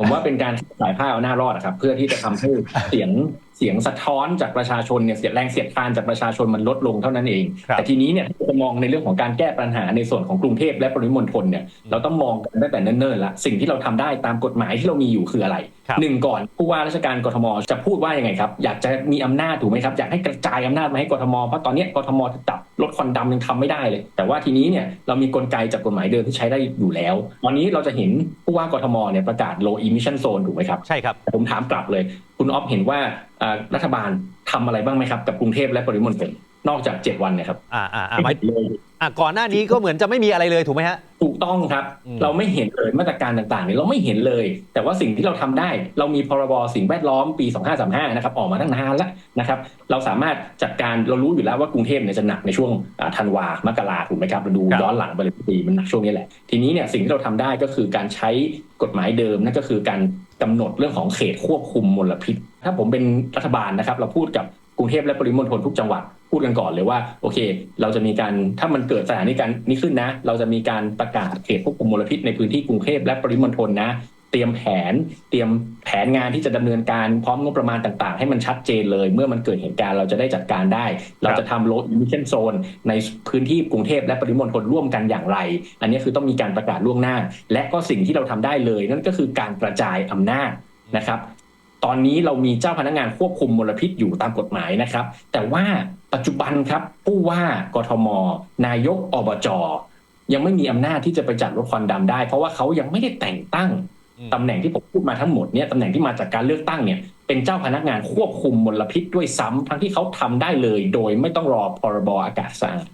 ผมว่าเป็นการสายผ้าเอาหน้ารอดอะครับ เพื่อที่จะทำให้เสียงเสียงสะท้อนจากประชาชนเนี่ยเสียงแรงเสียดทานจากประชาชนมันลดลงเท่านั้นเองครับแต่ทีนี้เนี่ยถ้าจะมองในเรื่องของการแก้ปัญหาในส่วนของกรุงเทพและปริมณฑลเนี่ยเราต้องมองกันตั้งแต่เนิ่นๆละสิ่งที่เราทำได้ตามกฎหมายที่เรามีอยู่คืออะไรครับหนึ่งก่อนผู้ว่าราชการกทมจะพูดว่ายังไงครับ อยากจะมีอำนาจถูกไหมครับอยากให้กระจายอำนาจมาให้กทมเพราะตอนเนี้ยกทมจับ ลดควันดำยังทำไม่ได้เลย แต่ว่าทีนี้เนี่ยเรามีกลไกจากกฎหมายเดิมที่ใช้ได้อยู่แล้วตอนนี้เราจะเห็นผู้ว่ากทมเนี่ยประกาศ low emission zone ถูกไหมครับ ใช่ครับ ผมถามกลับเลย คุณออฟเห็นว่าอ่ารัฐบาลทำอะไรบ้างไหมครับ กับกรุงเทพและปริมณฑล นอกจาก7วันเนะครับอ่าอ่าอ่าไม่หมายเห็นเลยอะก่อนหน้านี้ก็เหมือนจะไม่มีอะไรเลยถูกไหมฮะถูกต้องครับอืมเราไม่เห็นเลยมาตรการต่างๆเนี่ยเราไม่เห็นเลย แต่ว่าสิ่งที่เราทำได้ เรามีพรบสิ่งแวดล้อมปี 2535 นะครับออกมาตั้งนานแล้วนะครับเราสามารถจัดการเรารู้อยู่แล้วว่ากรุงเทพเนี่ยจะหนักในช่วงอ่าธันวามกราถูกไหมครับเราดูครับย้อนหลังไปเลยปีมันหนักช่วงนี้แหละ ทีนี้เนี่ยสิ่งที่เราทำได้ก็คือการใช้กฎหมายเดิมนั่นก็คือการกำหนดเรื่องของเขตควบคุมมลพิษ ถ้าผมเป็นรัฐบาลนะครับ เราพูดกับกรุงเทพและปริมณฑลทุกจังหวัด พูดกันก่อนเลยว่า โอเค เราจะมีการถ้ามันเกิดสถานการณ์นี้ขึ้นนะ เราจะมีการประกาศเขตควบคุมมลพิษในพื้นที่กรุงเทพและปริมณฑลนะ เตรียมแผน เตรียมแผนงานที่จะดำเนินการพร้อมงบประมาณต่างๆ ให้มันชัดเจนเลย เมื่อมันเกิดเหตุการณ์เราจะได้จัดการได้ เราจะทำ low emission zone ในพื้นที่กรุงเทพและปริมณฑลร่วมกันอย่างไร อันนี้คือต้องมีการประกาศล่วงหน้า และก็สิ่งที่เราทำได้เลย นั่นก็คือการกระจายอำนาจนะครับ ตอนนี้เรามีเจ้าพนักงานควบคุมมลพิษอยู่ตามกฎหมายนะครับ แต่ว่าปัจจุบันครับผู้ว่ากทม นายกอบจยังไม่มีอำนาจที่จะไปจัดลดควันดำได้ เพราะว่าเขายังไม่ได้แต่งตั้งอืมตำแหน่งที่ผมพูดมาทั้งหมดเนี่ยตำแหน่งที่มาจากการเลือกตั้งเนี่ยเป็นเจ้าพนักงานควบคุมมลพิษด้วยซ้ำทั้งที่เขาทำได้เลย โดยไม่ต้องรอพรบอากาศสะอาด